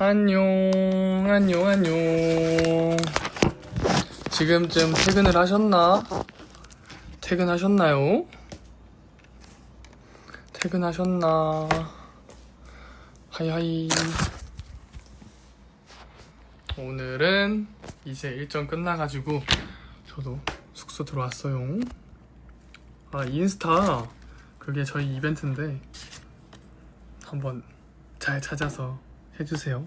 안녕, 안녕, 안녕. 지금쯤 퇴근을 하셨나? 퇴근하셨나요? 퇴근하셨나? 하이하이. 오늘은 이제 일정 끝나가지고 저도 숙소 들어왔어요. 아, 인스타. 그게 저희 이벤트인데 한번 잘 찾아서 해주세요.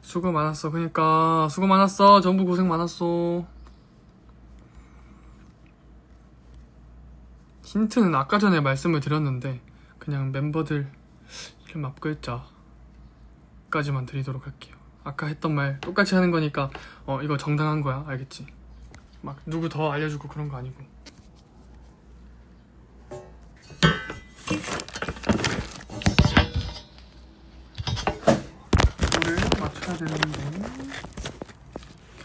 수고 많았어. 그니까 수고 많았어. 전부 고생 많았어. 힌트는 아까 전에 말씀을 드렸는데 그냥 멤버들 이름 앞 글자까지만 드리도록 할게요. 아까 했던 말 똑같이 하는 거니까 어 이거 정당한 거야. 알겠지? 막 누구 더 알려주고 그런 거 아니고.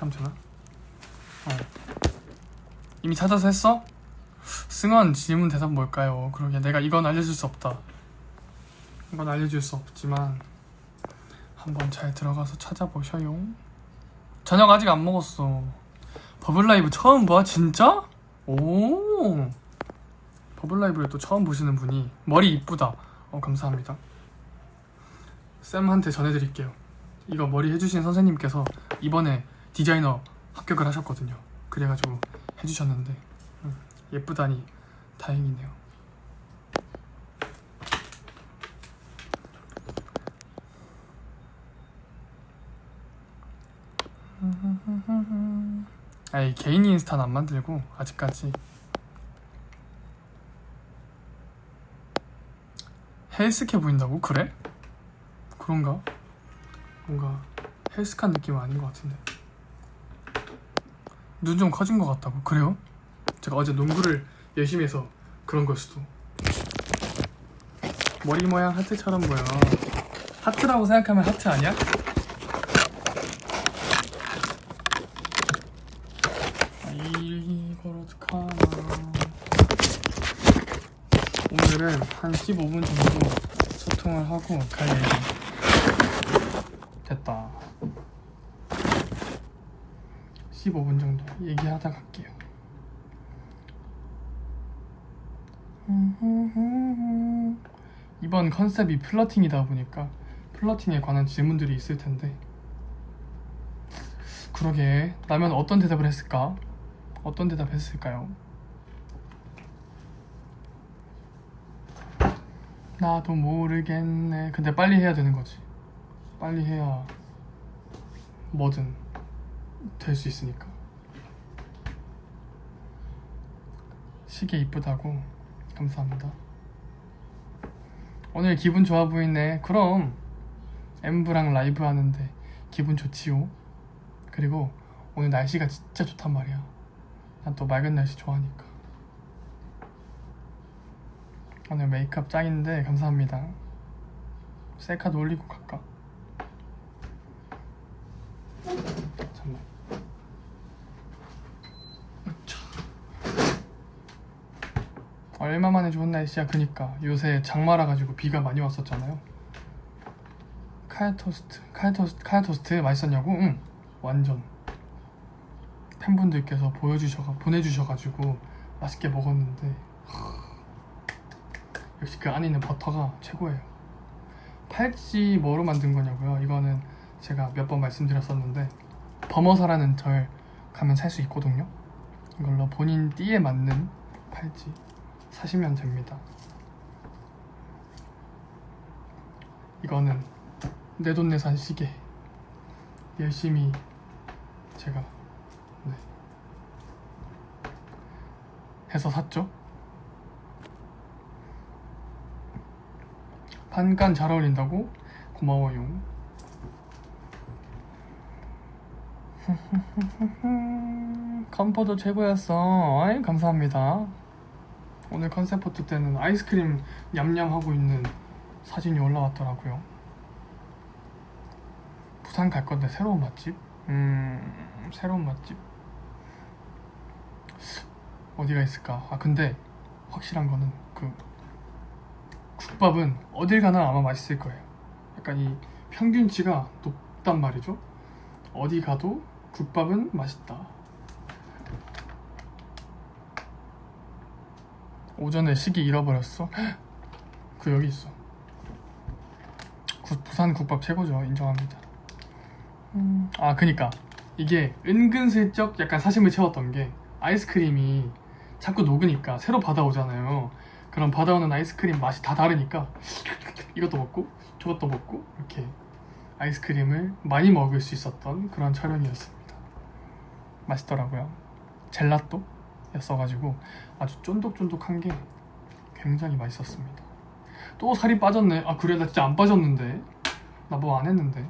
3,000원? 어. 이미 찾아서 했어? 승원 질문 대답 뭘까요? 그러게 내가 이건 알려줄 수 없다 이건 알려줄 수 없지만 한번 잘 들어가서 찾아보셔요 저녁 아직 안 먹었어 버블라이브 처음 봐? 진짜? 오 버블라이브를 또 처음 보시는 분이 머리 이쁘다 어 감사합니다 쌤한테 전해드릴게요 이거 머리 해주신 선생님께서 이번에 디자이너 합격을 하셨거든요. 그래가지고 해주셨는데 음, 예쁘다니 다행이네요. 아이 개인 인스타는 안 만들고 아직까지 헬스케 보인다고? 그래? 그런가? 뭔가 헬스칸 느낌은 아닌 것 같은데 눈 좀 커진 것 같다고. 그래요? 제가 어제 농구를 열심히 해서 그런 걸 수도. 머리 모양 하트처럼 보여. 하트라고 생각하면 하트 아니야? 아, 이걸 어떡하나 오늘은 한 15분 정도 소통을 하고 갈 예정 됐다 15분 정도 얘기하다 갈게요. 이번 컨셉이 플러팅이다 보니까 플러팅에 관한 질문들이 있을 텐데. 그러게 나면 어떤 대답을 했을까? 어떤 대답 했을까요? 나도 모르겠네. 근데 빨리 해야 되는 거지. 빨리 해야 뭐든 될 수 있으니까. 시계 이쁘다고. 감사합니다. 오늘 기분 좋아 보이네. 그럼 엠브랑 라이브 하는데 기분 좋지요? 그리고 오늘 날씨가 진짜 좋단 말이야. 난 또 맑은 날씨 좋아하니까. 오늘 메이크업 짱인데 감사합니다. 셀카도 올리고 갈까? 잠깐만 으차. 얼마 만에 좋은 날씨야 그니까 요새 장마라 가지고 비가 많이 왔었잖아요 카야 토스트 카야 토스트 카야 토스트 맛있었냐고? 응 완전 팬분들께서 보여주셔 보내주셔가지고 맛있게 먹었는데 역시 그 안에 있는 버터가 최고예요. 팔찌 뭐로 만든 거냐고요? 이거는 제가 몇 번 말씀드렸었는데 버머사라는 절 가면 살 수 있거든요. 이걸로 본인 띠에 맞는 팔찌 사시면 됩니다. 이거는 내돈내산 시계 열심히 제가 네. 해서 샀죠. 반간 잘 어울린다고? 고마워요. 컴포도 최고였어. 아이, 감사합니다. 오늘 컨셉 포토 때는 아이스크림 냠냠 하고 있는 사진이 올라왔더라고요. 부산 갈 건데 새로운 맛집? 음, 새로운 맛집? 어디가 있을까? 아, 근데 확실한 거는 그 국밥은 어딜 가나 아마 맛있을 거예요. 약간 이 평균치가 높단 말이죠. 어디 가도 국밥은 맛있다. 오전에 시기 잃어버렸어. 그 여기 있어. 구- 부산 국밥 최고죠. 인정합니다. 음, 아 그니까 이게 은근슬쩍 약간 사심을 채웠던 게 아이스크림이 자꾸 녹으니까 새로 받아오잖아요. 그럼 받아오는 아이스크림 맛이 다 다르니까 이것도 먹고 저것도 먹고 이렇게 아이스크림을 많이 먹을 수 있었던 그런 촬영이었습니다. 맛있더라고요. 젤라또 였어가지고 아주 쫀득쫀득한 게 굉장히 맛있었습니다. 또 살이 빠졌네. 아 그래 나 진짜 안 빠졌는데 나 뭐 안 했는데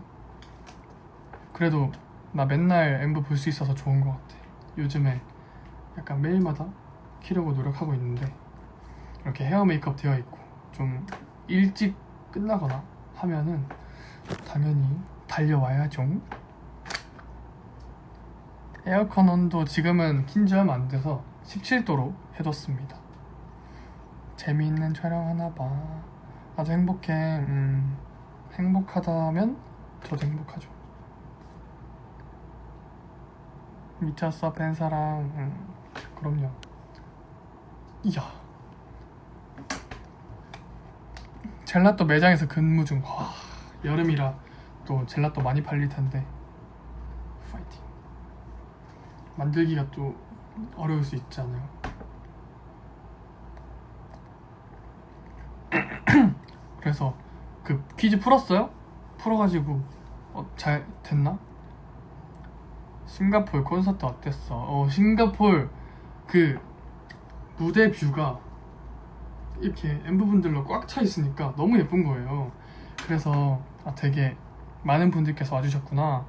그래도 나 맨날 엠브 볼 수 있어서 좋은 것 같아. 요즘에 약간 매일마다 키려고 노력하고 있는데 이렇게 헤어 메이크업 되어 있고 좀 일찍 끝나거나 하면은 당연히 달려와야죠. 에어컨 온도 지금은 킨지 얼마 안 돼서 17도로 해뒀습니다. 재미있는 촬영 하나 봐. 아주 행복해. 음, 행복하다면 저도 행복하죠. 미쳤어 팬사랑. 음, 그럼요. 이야. 젤라또 매장에서 근무 중. 와, 여름이라 또 젤라또 많이 팔릴 텐데. 파이팅. 만들기가 또 어려울 수 있잖아요. 그래서 그 퀴즈 풀었어요? 풀어가지고 어, 잘 됐나? 싱가폴 콘서트 어땠어? 어 싱가폴 그 무대 뷰가 이렇게 엠브분들로 꽉 차 있으니까 너무 예쁜 거예요. 그래서 아 되게 많은 분들께서 와주셨구나.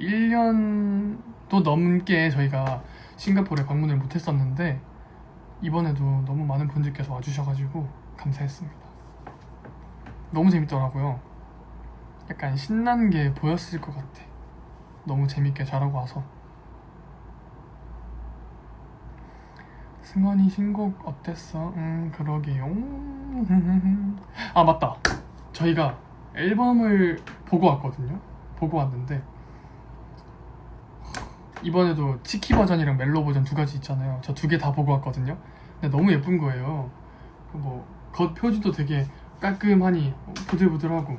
1년도 넘게 저희가 싱가포르에 방문을 못했었는데 이번에도 너무 많은 분들께서 와주셔가지고 감사했습니다. 너무 재밌더라고요. 약간 신난 게 보였을 것 같아. 너무 재밌게 잘하고 와서. 승원이 신곡 어땠어? 음 그러게요. 아 맞다. 저희가 앨범을 보고 왔거든요. 보고 왔는데 이번에도 치키 버전이랑 멜로 버전 두 가지 있잖아요. 저 두 개 다 보고 왔거든요. 근데 너무 예쁜 거예요. 뭐 겉 표지도 되게 깔끔하니 부들부들하고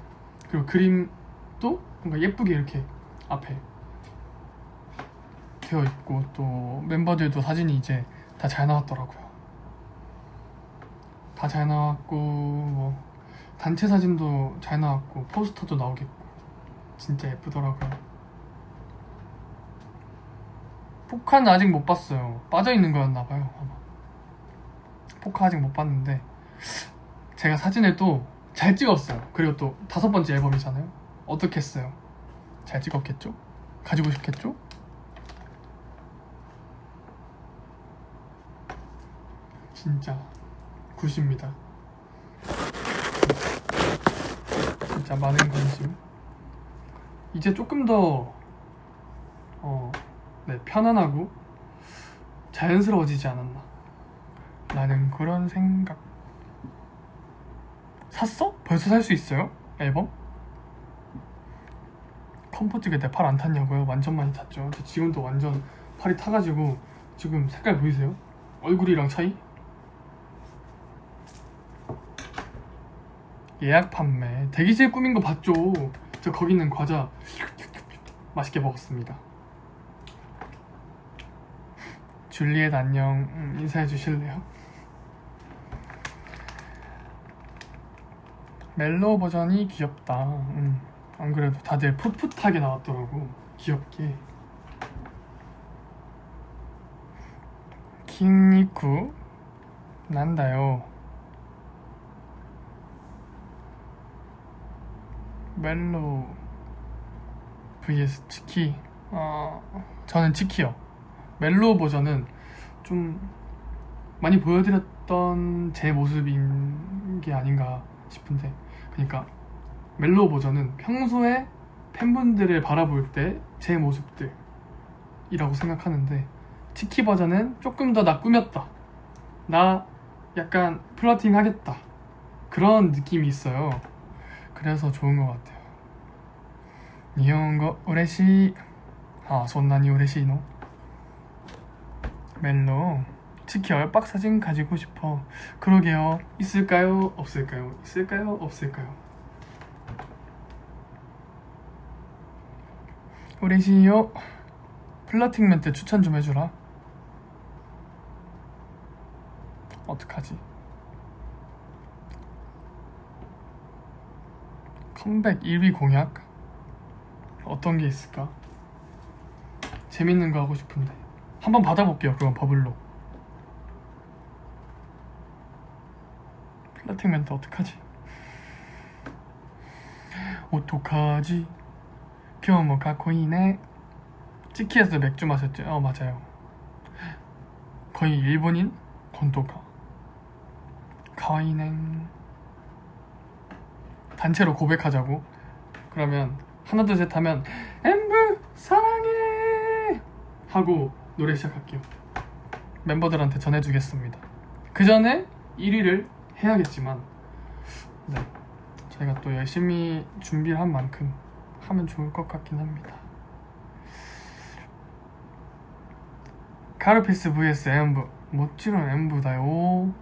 그리고 그림도 뭔가 예쁘게 이렇게 앞에 되어 있고 또 멤버들도 사진이 이제 다 잘 나왔더라고요. 다 잘 나왔고 뭐 단체 사진도 잘 나왔고 포스터도 나오겠고 진짜 예쁘더라고요. 포카는 아직 못 봤어요. 빠져 있는 거였나 봐요. 아마. 포카 아직 못 봤는데 제가 사진을 또 잘 찍었어요. 그리고 또 다섯 번째 앨범이잖아요. 어떻게 했어요? 잘 찍었겠죠? 가지고 싶겠죠? 진짜 굿입니다. 진짜 많은 관심. 이제 조금 더 어, 네, 편안하고 자연스러워지지 않았나 라는 그런 생각 샀어? 벌써 살 수 있어요? 앨범? 컴포트 그때 팔안 탔냐고요? 완전 많이 탔죠 저 지금도 완전 팔이 타가지고 지금 색깔 보이세요? 얼굴이랑 차이? 예약 판매 대기실 꾸민 거 봤죠? 저 거기 있는 과자 맛있게 먹었습니다 줄리엣 안녕 음, 인사해 주실래요? 멜로우 버전이 귀엽다. 음, 안 그래도 다들 풋풋하게 나왔더라고. 귀엽게. 킹니쿠 난다요. 멜로우. vs 치키. 어, 저는 치키요 멜로우 버전은 좀 많이 보여드렸던 제 모습인 게 아닌가 싶은데 그러니까 멜로우 버전은 평소에 팬분들을 바라볼 때 제 모습들이라고 생각하는데 치키 버전은 조금 더 나 꾸몄다 나 약간 플러팅 하겠다 그런 느낌이 있어요 그래서 좋은 것 같아요 日本語嬉しいあそんなに嬉しいの 멜로 치키 얼빡 사진 가지고 싶어. 그러게요. 있을까요? 없을까요? 있을까요? 없을까요? 우레시요 플러팅 멘트 추천 좀 해주라. 어떡하지? 컴백 1위 공약? 어떤 게 있을까? 재밌는 거 하고 싶은데 한번 받아볼게요 그건 버블로. 플러팅 멘트 어떡하지? 어떡하지? 겨우 가코이네 치키에서 맥주 마셨죠? 어 맞아요. 거의 일본인 건도가. 가와이네 단체로 고백하자고. 그러면 하나 둘 셋 하면 엠브 사랑해! 하고 노래 시작할게요. 멤버들한테 전해주겠습니다. 그 전에 1위를 해야겠지만 네 저희가 또 열심히 준비를 한 만큼 하면 좋을 것 같긴 합니다. 카르피스 vs 엠브 멋지런 엠브다요.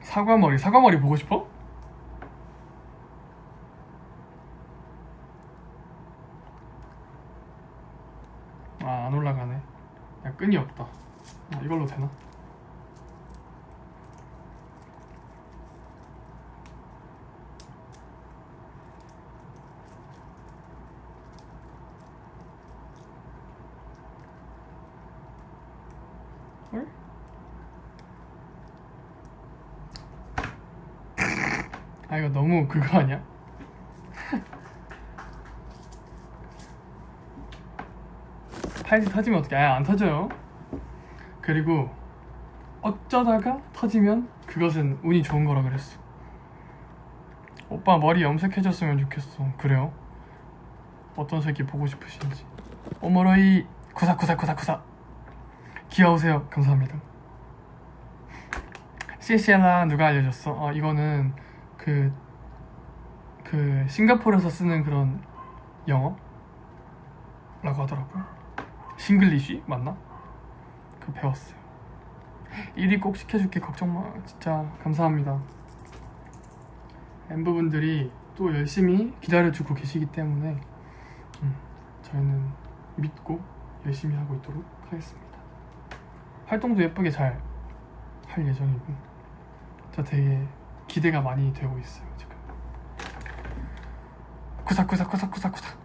사과머리 사과머리 보고 싶어? 아 안 올라가네 야 끈이 없다 아, 이걸로 되나? 헐? 아 이거 너무 그거 아니야? 파일이 터지면 어떡해? 아안 터져요. 그리고 어쩌다가 터지면 그것은 운이 좋은 거라 그랬어. 오빠 머리 염색해줬으면 좋겠어. 그래요? 어떤 색이 보고 싶으신지. 오모로이 구사구사구사구사. 귀여우세요. 감사합니다. CCL라 누가 알려줬어? 어 이거는 그, 그 싱가포르에서 쓰는 그런 영어라고 하더라고요 싱글리쉬 맞나? 그 배웠어요. 1위 꼭 시켜줄게. 걱정 마. 진짜 감사합니다. 엠브분들이 또 열심히 기다려주고 계시기 때문에 음, 저희는 믿고 열심히 하고 있도록 하겠습니다. 활동도 예쁘게 잘 할 예정이고 저 되게 기대가 많이 되고 있어요 지금. 구사구사구사구사구사.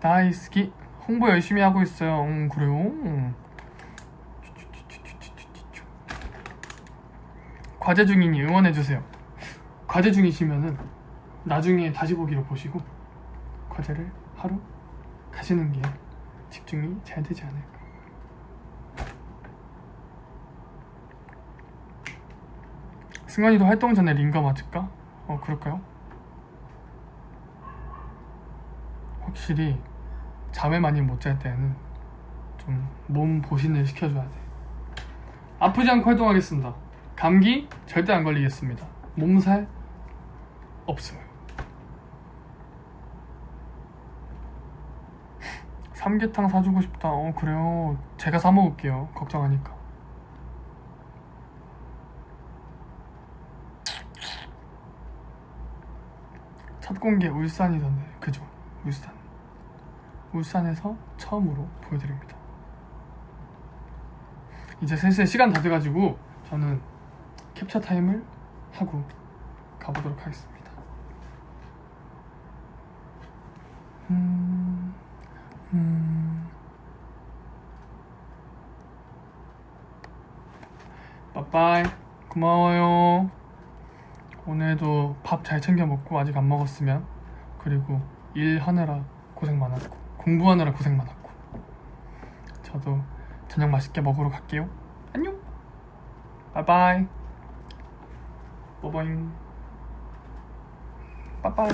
나이스키 홍보 열심히 하고 있어요 음 그래요 음. 과제 중이니 응원해주세요 과제 중이시면은 나중에 다시 보기로 보시고 과제를 하루 가시는 게 집중이 잘 되지 않을까 승관이도 활동 전에 링거 맞을까? 어 그럴까요? 확실히 잠을 많이 못 잘 때는 좀 몸 보신을 시켜줘야 돼. 아프지 않고 활동하겠습니다. 감기 절대 안 걸리겠습니다. 몸살 없어요. 삼계탕 사주고 싶다. 어 그래요. 제가 사 먹을게요. 걱정하니까. 첫 공개 울산이던데 그죠? 울산. 울산에서 처음으로 보여드립니다. 이제 슬슬 시간 다 돼가지고 저는 캡처 타임을 하고 가보도록 하겠습니다. 음, 음. 빠빠이 고마워요. 오늘도 밥 잘 챙겨 먹고 아직 안 먹었으면 그리고 일 하느라 고생 많았고 공부하느라 고생 많았고 저도 저녁 맛있게 먹으러 갈게요. 안녕. 바이바이. 뽀뽀잉. 빠빠이.